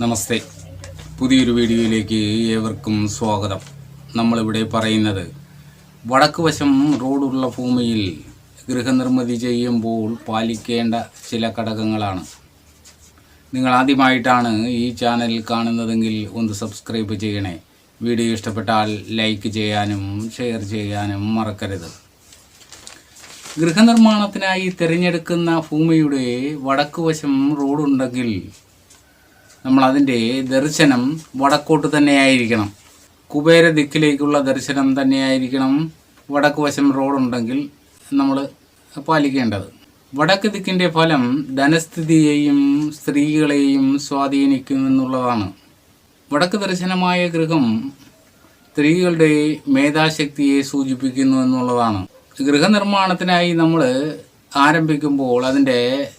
നമസ്തേ. പുതിയൊരു വീഡിയോയിലേക്ക് ഏവർക്കും സ്വാഗതം. നമ്മളിവിടെ പറയുന്നത് വടക്ക് വശം റോഡുള്ള ഭൂമിയിൽ ഗൃഹനിർമ്മിതി ചെയ്യുമ്പോൾ പാലിക്കേണ്ട ചില ഘടകങ്ങളാണ്. നിങ്ങൾ ആദ്യമായിട്ടാണ് ഈ ചാനൽ കാണുന്നതെങ്കിൽ ഒന്ന് സബ്സ്ക്രൈബ് ചെയ്യണേ. വീഡിയോ ഇഷ്ടപ്പെട്ടാൽ ലൈക്ക് ചെയ്യാനും ഷെയർ ചെയ്യാനും മറക്കരുത്. ഗൃഹനിർമ്മാണത്തിനായി തിരഞ്ഞെടുക്കുന്ന ഭൂമിയുടെ വടക്കുവശം റോഡുണ്ടെങ്കിൽ നമ്മൾ അതിന്റെ ദർശനം വടക്കോട്ട് തന്നെയായിരിക്കണം. കുബേര ദിക്കിലേക്കുള്ള ദർശനം തന്നെയായിരിക്കണം. വടക്ക് വശം റോഡുണ്ടെങ്കിൽ നമ്മൾ പാലിക്കേണ്ടത്. വടക്ക് ദിക്കിന്റെ ഫലം ധനസ്ഥിതിയെയും സ്ത്രീകളെയും സ്വാധീനിക്കുമെന്നുള്ളതാണ്. വടക്ക് ദർശനമായ ഗൃഹം സ്ത്രീകളുടെ മേധാശക്തിയെ സൂചിപ്പിക്കുന്നു എന്നുള്ളതാണ് ഗൃഹനിർമ്മാണത്തിനായി നമ്മൾ ആരംഭിക്കുമ്പോൾ അതിന്റെ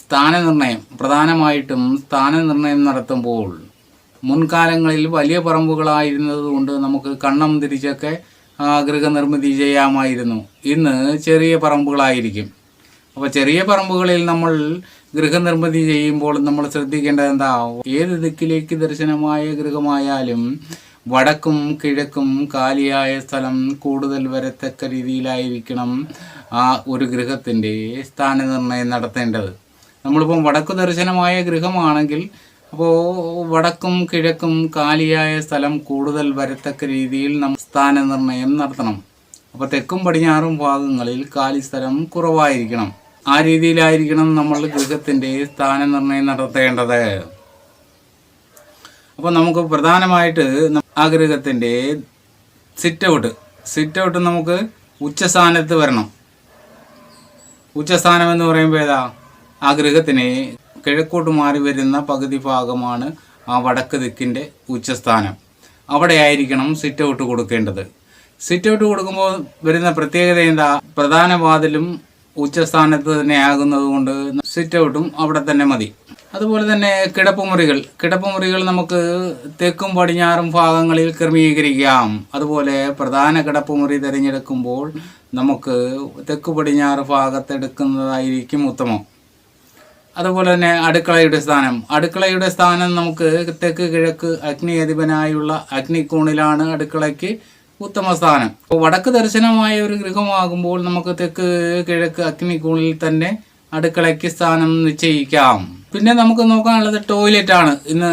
സ്ഥാനനിർണയം പ്രധാനമായിട്ടും സ്ഥാനനിർണയം നടത്തുമ്പോൾ മുൻകാലങ്ങളിൽ വലിയ പറമ്പുകളായിരുന്നത് കൊണ്ട് നമുക്ക് കണ്ണം തിരിച്ചൊക്കെ ഗൃഹനിർമ്മിതി ചെയ്യാമായിരുന്നു. ഇന്ന് ചെറിയ പറമ്പുകളായിരിക്കും. അപ്പോൾ ചെറിയ പറമ്പുകളിൽ നമ്മൾ ഗൃഹനിർമ്മിതി ചെയ്യുമ്പോൾ നമ്മൾ ശ്രദ്ധിക്കേണ്ടത് എന്താ? ഏത് ദിക്കിലേക്ക് ദർശനമായ ഗൃഹമായാലും വടക്കും കിഴക്കും കാലിയായ സ്ഥലം കൂടുതൽ വരത്തക്ക രീതിയിലായിരിക്കണം ആ ഒരു ഗൃഹത്തിന്റെ സ്ഥാനനിർണയം നടത്തേണ്ടത്. നമ്മളിപ്പം വടക്കു ദർശനമായ ഗൃഹമാണെങ്കിൽ അപ്പോൾ വടക്കും കിഴക്കും കാലിയായ സ്ഥലം കൂടുതൽ വരത്തക്ക രീതിയിൽ നാം സ്ഥാനനിർണയം നടത്തണം. അപ്പോൾ തെക്കും പടിഞ്ഞാറും ഭാഗങ്ങളിൽ കാലി സ്ഥലം കുറവായിരിക്കണം. ആ രീതിയിലായിരിക്കണം നമ്മൾ ഗൃഹത്തിന്റെ സ്ഥാനനിർണയം നടത്തേണ്ടത്. അപ്പോൾ നമുക്ക് പ്രധാനമായിട്ട് ആ ഗൃഹത്തിന്റെ സിറ്റ് ഔട്ട് സിറ്റ് ഔട്ട് നമുക്ക് ഉച്ചസ്ഥാനത്ത് വരണം. ഉച്ചസ്ഥാനം എന്ന് പറയുമ്പോൾ ഏതാ? ആ ഗൃഹത്തിന് കിഴക്കോട്ട് മാറി വരുന്ന പകുതി ഭാഗമാണ് ആ വടക്ക് ദിക്കിന്റെ ഉച്ചസ്ഥാനം. അവിടെ ആയിരിക്കണം സിറ്റ് ഔട്ട് കൊടുക്കേണ്ടത്. സിറ്റ് ഔട്ട് കൊടുക്കുമ്പോൾ വരുന്ന പ്രത്യേകത എന്താ? പ്രധാന വാതിലും ഉച്ചസ്ഥാനത്ത് തന്നെ ആകുന്നത് കൊണ്ട് സിറ്റ് ഔട്ടും അവിടെ തന്നെ മതി. അതുപോലെ തന്നെ കിടപ്പുമുറികൾ കിടപ്പുമുറികൾ നമുക്ക് തെക്കും പടിഞ്ഞാറും ഭാഗങ്ങളിൽ ക്രമീകരിക്കാം. അതുപോലെ പ്രധാന കിടപ്പുമുറി തിരഞ്ഞെടുക്കുമ്പോൾ നമുക്ക് തെക്ക് പടിഞ്ഞാറ് ഭാഗത്തെടുക്കുന്നതായിരിക്കും ഉത്തമം. അതുപോലെ തന്നെ അടുക്കളയുടെ സ്ഥാനം. അടുക്കളയുടെ സ്ഥാനം നമുക്ക് തെക്ക് കിഴക്ക് അഗ്നി അധിപനായുള്ള അഗ്നിക്കോണിലാണ് അടുക്കളയ്ക്ക് ഉത്തമ സ്ഥാനം. അപ്പോൾ വടക്ക് ദർശനമായ ഒരു ഗൃഹമാകുമ്പോൾ നമുക്ക് തെക്ക് കിഴക്ക് അഗ്നിക്കോണിൽ തന്നെ അടുക്കളയ്ക്ക് സ്ഥാനം നിശ്ചയിക്കാം. പിന്നെ നമുക്ക് നോക്കാനുള്ളത് ടോയ്ലറ്റ് ആണ് ഇന്ന്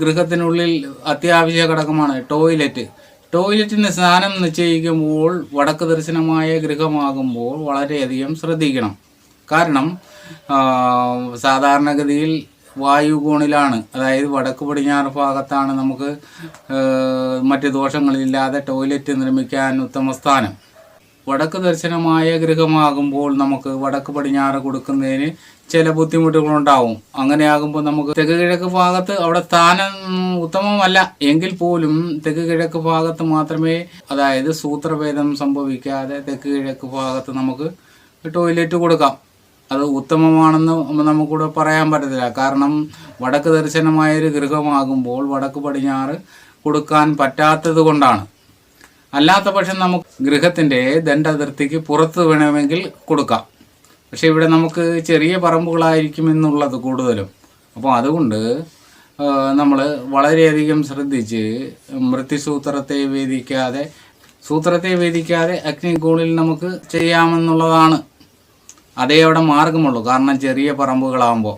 ഗൃഹത്തിനുള്ളിൽ അത്യാവശ്യ ഘടകമാണ് ടോയ്ലറ്റ്. ടോയ്ലറ്റിന് സ്ഥാനം നിശ്ചയിക്കുമ്പോൾ വടക്ക് ദർശനമായ ഗൃഹമാകുമ്പോൾ വളരെയധികം ശ്രദ്ധിക്കണം. കാരണം സാധാരണഗതിയിൽ വായുകോണിലാണ്. അതായത് വടക്ക് പടിഞ്ഞാറ് ഭാഗത്താണ് നമുക്ക് മറ്റ് ദോഷങ്ങളില്ലാതെ ടോയ്ലറ്റ് നിർമ്മിക്കാൻ ഉത്തമ സ്ഥാനം. വടക്ക് ദർശനമായ ഗൃഹമാകുമ്പോൾ നമുക്ക് വടക്ക് പടിഞ്ഞാറ് കൊടുക്കുന്നതിന് ചില ബുദ്ധിമുട്ടുകളുണ്ടാവും. അങ്ങനെയാകുമ്പോൾ നമുക്ക് തെക്ക് കിഴക്ക് ഭാഗത്ത് അവിടെ സ്ഥാനം ഉത്തമമല്ല. എങ്കിൽ പോലും തെക്ക് കിഴക്ക് ഭാഗത്ത് മാത്രമേ അതായത് സൂത്രഭേദം സംഭവിക്കാതെ തെക്ക് കിഴക്ക് ഭാഗത്ത് നമുക്ക് ടോയ്ലറ്റ് കൊടുക്കാം. അത് ഉത്തമമാണെന്ന് നമുക്കിവിടെ പറയാൻ പറ്റത്തില്ല. കാരണം വടക്ക് ദർശനമായൊരു ഗൃഹമാകുമ്പോൾ വടക്ക് പടിഞ്ഞാറ് കൊടുക്കാൻ പറ്റാത്തത് കൊണ്ടാണ്. അല്ലാത്ത പക്ഷം നമുക്ക് ഗൃഹത്തിന്റെ ദണ്ഡതിർത്തിക്ക് പുറത്ത് വേണമെങ്കിൽ കൊടുക്കാം. പക്ഷെ ഇവിടെ നമുക്ക് ചെറിയ പറമ്പുകളായിരിക്കും എന്നുള്ളത് കൂടുതലും. അപ്പോൾ അതുകൊണ്ട് നമ്മൾ വളരെയധികം ശ്രദ്ധിച്ച് മൃത്യുസൂത്രത്തെ വേദിക്കാതെ സൂത്രത്തെ വേദിക്കാതെ അഗ്നികോണിൽ നമുക്ക് ചെയ്യാമെന്നുള്ളതാണ് അതേ അവിടെ മാർഗമുള്ളൂ. കാരണം ചെറിയ പറമ്പുകളാകുമ്പോൾ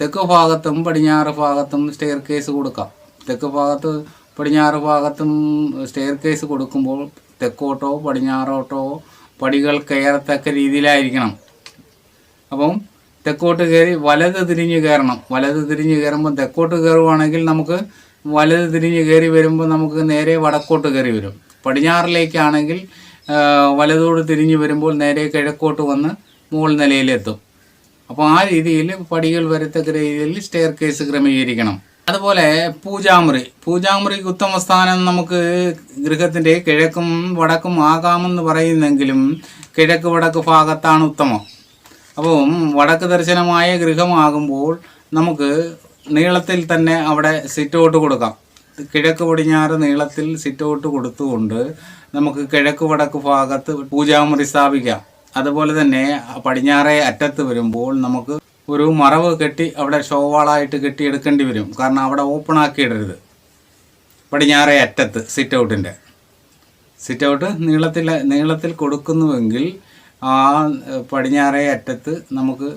തെക്ക് ഭാഗത്തും പടിഞ്ഞാറ് ഭാഗത്തും സ്റ്റെയർ കേസ് കൊടുക്കാം. തെക്ക് ഭാഗത്ത് പടിഞ്ഞാറ് ഭാഗത്തും സ്റ്റെയർ കേസ് കൊടുക്കുമ്പോൾ തെക്കോട്ടോ പടിഞ്ഞാറോട്ടോ പടികൾ കയറത്തക്ക രീതിയിലായിരിക്കണം. അപ്പം തെക്കോട്ട് കയറി വലത് തിരിഞ്ഞ് കയറണം. വലത് തിരിഞ്ഞ് കയറുമ്പോൾ തെക്കോട്ട് കയറുവാണെങ്കിൽ നമുക്ക് വലത് തിരിഞ്ഞ് കയറി വരുമ്പോൾ നമുക്ക് നേരെ വടക്കോട്ട് കയറി വരും. പടിഞ്ഞാറിലേക്കാണെങ്കിൽ വലതോട് തിരിഞ്ഞ് വരുമ്പോൾ നേരെ കിഴക്കോട്ട് വന്ന് മുകൾ നിലയിലെത്തും. അപ്പോൾ ആ രീതിയിൽ പടികൾ വരത്തക്ക രീതിയിൽ സ്റ്റെയർ കേസ് ക്രമീകരിക്കണം. അതുപോലെ പൂജാമുറി. പൂജാമുറിക്ക് ഉത്തമസ്ഥാനം നമുക്ക് ഗൃഹത്തിന്റെ കിഴക്കും വടക്കും ആകാമെന്ന് പറയുന്നെങ്കിലും കിഴക്ക് വടക്ക് ഭാഗത്താണ് ഉത്തമം. അപ്പം വടക്ക് ദർശനമായ ഗൃഹമാകുമ്പോൾ നമുക്ക് നീളത്തിൽ തന്നെ അവിടെ സിറ്റ് ഔട്ട് കൊടുക്കാം. കിഴക്ക് പടിഞ്ഞാറ് നീളത്തിൽ സിറ്റ് ഔട്ട് കൊടുത്തുകൊണ്ട് നമുക്ക് കിഴക്ക് വടക്ക് ഭാഗത്ത് പൂജാമുറി സ്ഥാപിക്കാം. അതുപോലെ തന്നെ പടിഞ്ഞാറേ അറ്റത്ത് വരുമ്പോൾ നമുക്ക് ഒരു മറവ് കെട്ടി അവിടെ ഷോവാളായിട്ട് കെട്ടി എടുക്കേണ്ടി വരും. കാരണം അവിടെ ഓപ്പൺ ആക്കി ഇടരുത് പടിഞ്ഞാറേ അറ്റത്ത് സിറ്റ് ഔട്ടിന്റെ സിറ്റ് ഔട്ട് നീളത്തിൽ നീളത്തിൽ കൊടുക്കുന്നുവെങ്കിൽ ആ പടിഞ്ഞാറേ അറ്റത്ത് നമുക്ക്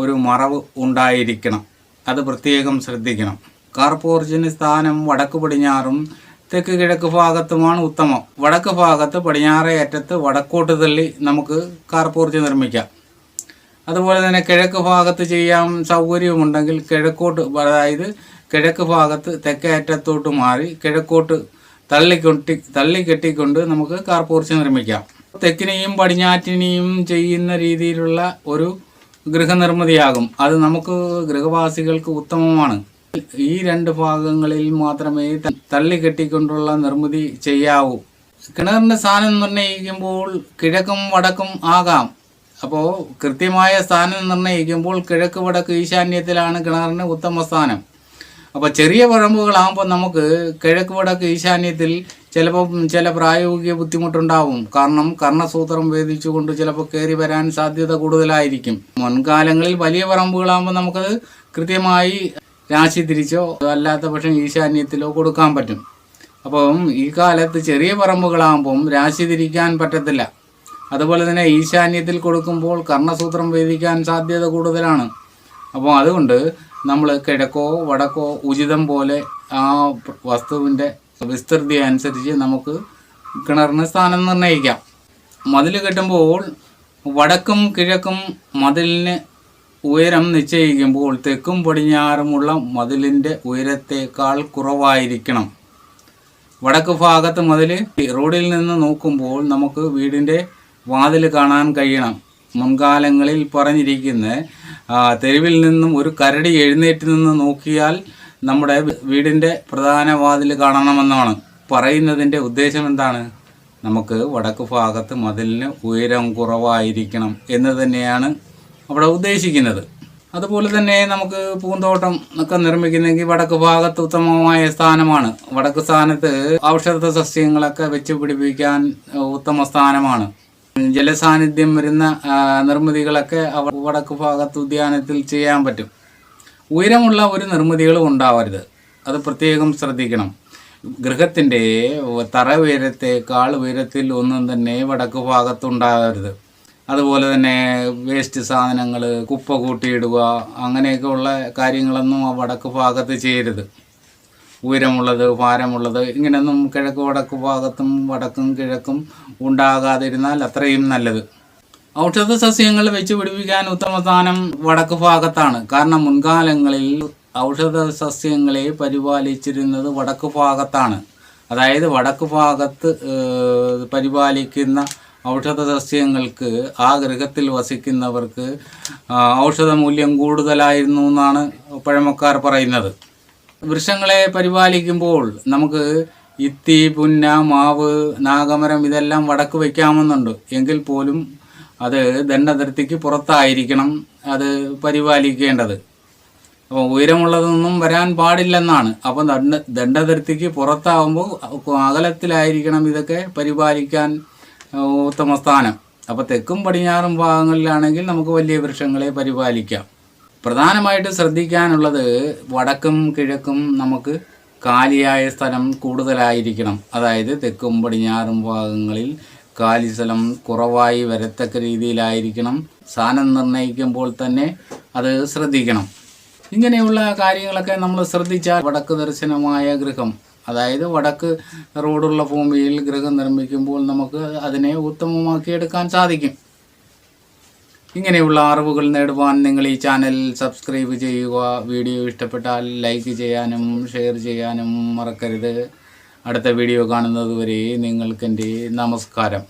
ഒരു മറവ് ഉണ്ടായിരിക്കണം. അത് പ്രത്യേകം ശ്രദ്ധിക്കണം. കാർ സ്ഥാനം വടക്ക് പടിഞ്ഞാറും തെക്ക് കിഴക്ക് ഭാഗത്തുമാണ് ഉത്തമം. വടക്ക് ഭാഗത്ത് പടിഞ്ഞാറേ അറ്റത്ത് വടക്കോട്ട് തള്ളി നമുക്ക് കാർപൂർജ് നിർമ്മിക്കാം. അതുപോലെ തന്നെ കിഴക്ക് ഭാഗത്ത് ചെയ്യാൻ സൗകര്യമുണ്ടെങ്കിൽ കിഴക്കോട്ട് അതായത് കിഴക്ക് ഭാഗത്ത് തെക്കേ അറ്റത്തോട്ട് മാറി കിഴക്കോട്ട് തള്ളിക്കൊട്ടി തള്ളിക്കെട്ടിക്കൊണ്ട് നമുക്ക് കാർപോർച്ച് നിർമ്മിക്കാം. തെക്കിനെയും പടിഞ്ഞാറ്റിനെയും ചെയ്യുന്ന രീതിയിലുള്ള ഒരു ഗൃഹനിർമ്മിതിയാകും. അത് നമുക്ക് ഗൃഹവാസികൾക്ക് ഉത്തമമാണ്. ഈ രണ്ട് ഭാഗങ്ങളിൽ മാത്രമേ തള്ളിക്കെട്ടിക്കൊണ്ടുള്ള നിർമ്മിതി ചെയ്യാവൂ. കിണറിന്റെ സ്ഥാനം നിർണയിക്കുമ്പോൾ കിഴക്കും വടക്കും ആകാം. അപ്പോൾ കൃത്യമായ സ്ഥാനം നിർണയിക്കുമ്പോൾ കിഴക്ക് വടക്ക് ഈശാന്യത്തിലാണ് കിണറിന് ഉത്തമ സ്ഥാനം. അപ്പോൾ ചെറിയ പറമ്പുകളാകുമ്പോൾ നമുക്ക് കിഴക്ക് വടക്ക് ഈശാന്യത്തിൽ ചിലപ്പോൾ ചില പ്രായോഗിക ബുദ്ധിമുട്ടുണ്ടാവും. കാരണം കർണസൂത്രം വേദിച്ചുകൊണ്ട് ചിലപ്പോൾ കയറി വരാൻ സാധ്യത കൂടുതലായിരിക്കും. മുൻകാലങ്ങളിൽ വലിയ പറമ്പുകളാകുമ്പോൾ നമുക്കത് കൃത്യമായി രാശി തിരിച്ചോ? അല്ലാത്ത പക്ഷം ഈശാന്യത്തിലോ കൊടുക്കാൻ പറ്റും. അപ്പം ഈ കാലത്ത് ചെറിയ പറമ്പുകളാകുമ്പം രാശി തിരിക്കാൻ പറ്റത്തില്ല. അതുപോലെ തന്നെ ഈശാന്യത്തിൽ കൊടുക്കുമ്പോൾ കർണസൂത്രം വേദിക്കാൻ സാധ്യത കൂടുതലാണ്. അപ്പോൾ അതുകൊണ്ട് നമ്മൾ കിഴക്കോ വടക്കോ ഉചിതം പോലെ ആ വസ്തുവിന്റെ വിസ്തൃതി അനുസരിച്ച് നമുക്ക് കിണറിന് സ്ഥാനം നിർണയിക്കാം. മതിൽ കെട്ടുമ്പോൾ വടക്കും കിഴക്കും മതിലിന് ഉയരം നിശ്ചയിക്കുമ്പോൾ തെക്കും പടിഞ്ഞാറുമുള്ള മതിലിന്റെ ഉയരത്തേക്കാൾ കുറവായിരിക്കണം. വടക്ക് ഭാഗത്ത് മതിൽ റോഡിൽ നിന്ന് നോക്കുമ്പോൾ നമുക്ക് വീടിന്റെ വാതിൽ കാണാൻ കഴിയണം. മുൻകാലങ്ങളിൽ പറഞ്ഞിരിക്കുന്ന തെരുവിൽ നിന്നും ഒരു കരടി എഴുന്നേറ്റ് നിന്ന് നോക്കിയാൽ നമ്മുടെ വീടിന്റെ പ്രധാന വാതിൽ കാണണമെന്നാണ്. പറയുന്നതിന്റെ ഉദ്ദേശം എന്താണ്? നമുക്ക് വടക്ക് ഭാഗത്ത് മതിലിന് ഉയരം കുറവായിരിക്കണം എന്ന് തന്നെയാണ് അവിടെ ഉദ്ദേശിക്കുന്നത്. അതുപോലെ തന്നെ നമുക്ക് പൂന്തോട്ടം ഒക്കെ നിർമ്മിക്കുന്നെങ്കിൽ വടക്ക് ഭാഗത്ത് ഉത്തമമായ സ്ഥാനമാണ്. വടക്ക് സ്ഥാനത്ത് ഔഷധ സസ്യങ്ങളൊക്കെ വെച്ച് പിടിപ്പിക്കാൻ ഉത്തമ സ്ഥാനമാണ്. ജലസാന്നിധ്യം വരുന്ന നിർമ്മിതികളൊക്കെ വടക്ക് ഭാഗത്ത് ഉദ്യാനത്തിൽ ചെയ്യാൻ പറ്റും. ഉയരമുള്ള ഒരു നിർമ്മിതികളും ഉണ്ടാവരുത്. അത് പ്രത്യേകം ശ്രദ്ധിക്കണം. ഗൃഹത്തിന്റെ തറ ഉയരത്തേക്കാൾ ഉയരത്തിൽ ഒന്നും തന്നെ വടക്ക് ഭാഗത്തുണ്ടാകരുത് അതുപോലെ തന്നെ വേസ്റ്റ് സാധനങ്ങൾ കുപ്പ കൂട്ടിയിടുക അങ്ങനെയൊക്കെ ഉള്ള കാര്യങ്ങളൊന്നും ആ വടക്ക് ഭാഗത്ത് ചെയ്യരുത്. ഉയരമുള്ളത് ഭാരമുള്ളത് ഇങ്ങനെയൊന്നും കിഴക്ക് വടക്ക് ഭാഗത്തും വടക്കും കിഴക്കും ഉണ്ടാകാതിരുന്നാൽ അത്രയും നല്ലത്. ഔഷധ സസ്യങ്ങൾ വെച്ച് പിടിപ്പിക്കാൻ ഉത്തമ സ്ഥാനം വടക്ക് ഭാഗത്താണ്. കാരണം മുൻകാലങ്ങളിൽ ഔഷധ സസ്യങ്ങളെ പരിപാലിച്ചിരുന്നത് വടക്ക് ഭാഗത്താണ്. അതായത് വടക്ക് ഭാഗത്ത് പരിപാലിക്കുന്ന ഔഷധ സസ്യങ്ങൾക്ക് ആ ഗൃഹത്തിൽ വസിക്കുന്നവർക്ക് ഔഷധ മൂല്യം കൂടുതലായിരുന്നു എന്നാണ് പഴമക്കാർ പറയുന്നത്. വൃക്ഷങ്ങളെ പരിപാലിക്കുമ്പോൾ നമുക്ക് ഇത്തി പുന്ന മാവ് നാഗമരം ഇതെല്ലാം വടക്ക് വയ്ക്കാമെന്നുണ്ട്. എങ്കിൽ പോലും അത് ദണ്ഡതിർത്തിക്ക് പുറത്തായിരിക്കണം അത് പരിപാലിക്കേണ്ടത്. അപ്പോൾ ഉയരമുള്ളതൊന്നും വരാൻ പാടില്ലെന്നാണ്. അപ്പം ദണ്ഡ ദണ്ഡതിർത്തിക്ക് പുറത്താവുമ്പോൾ അകലത്തിലായിരിക്കണം ഇതൊക്കെ പരിപാലിക്കാൻ ഉത്തമ സ്ഥാനം അപ്പോൾ തെക്കും പടിഞ്ഞാറും ഭാഗങ്ങളിലാണെങ്കിൽ നമുക്ക് വലിയ വൃക്ഷങ്ങളെ പരിപാലിക്കാം. പ്രധാനമായിട്ട് ശ്രദ്ധിക്കാനുള്ളത് വടക്കും കിഴക്കും നമുക്ക് കാലിയായ സ്ഥലം കൂടുതലായിരിക്കണം. അതായത് തെക്കും പടിഞ്ഞാറും ഭാഗങ്ങളിൽ കാലി സ്ഥലം കുറവായി വരത്തക്ക രീതിയിലായിരിക്കണം. സ്ഥാനം നിർണയിക്കുമ്പോൾ തന്നെ അത് ശ്രദ്ധിക്കണം. ഇങ്ങനെയുള്ള കാര്യങ്ങളൊക്കെ നമ്മൾ ശ്രദ്ധിച്ചാൽ വടക്ക് ദർശനമായ ഗൃഹം അതായത് വടക്ക് റോഡുള്ള ഭൂമിയിൽ ഗൃഹം നിർമ്മിക്കുമ്പോൾ നമുക്ക് അതിനെ ഉത്തമമാക്കിയെടുക്കാൻ സാധിക്കും. ഇങ്ങനെയുള്ള അറിവുകൾ നേടുവാൻ നിങ്ങൾ ഈ ചാനൽ സബ്സ്ക്രൈബ് ചെയ്യുക. വീഡിയോ ഇഷ്ടപ്പെട്ടാൽ ലൈക്ക് ചെയ്യാനും ഷെയർ ചെയ്യാനും മറക്കരുത്. അടുത്ത വീഡിയോ കാണുന്നതുവരെ നിങ്ങൾക്കെന്റെ നമസ്കാരം.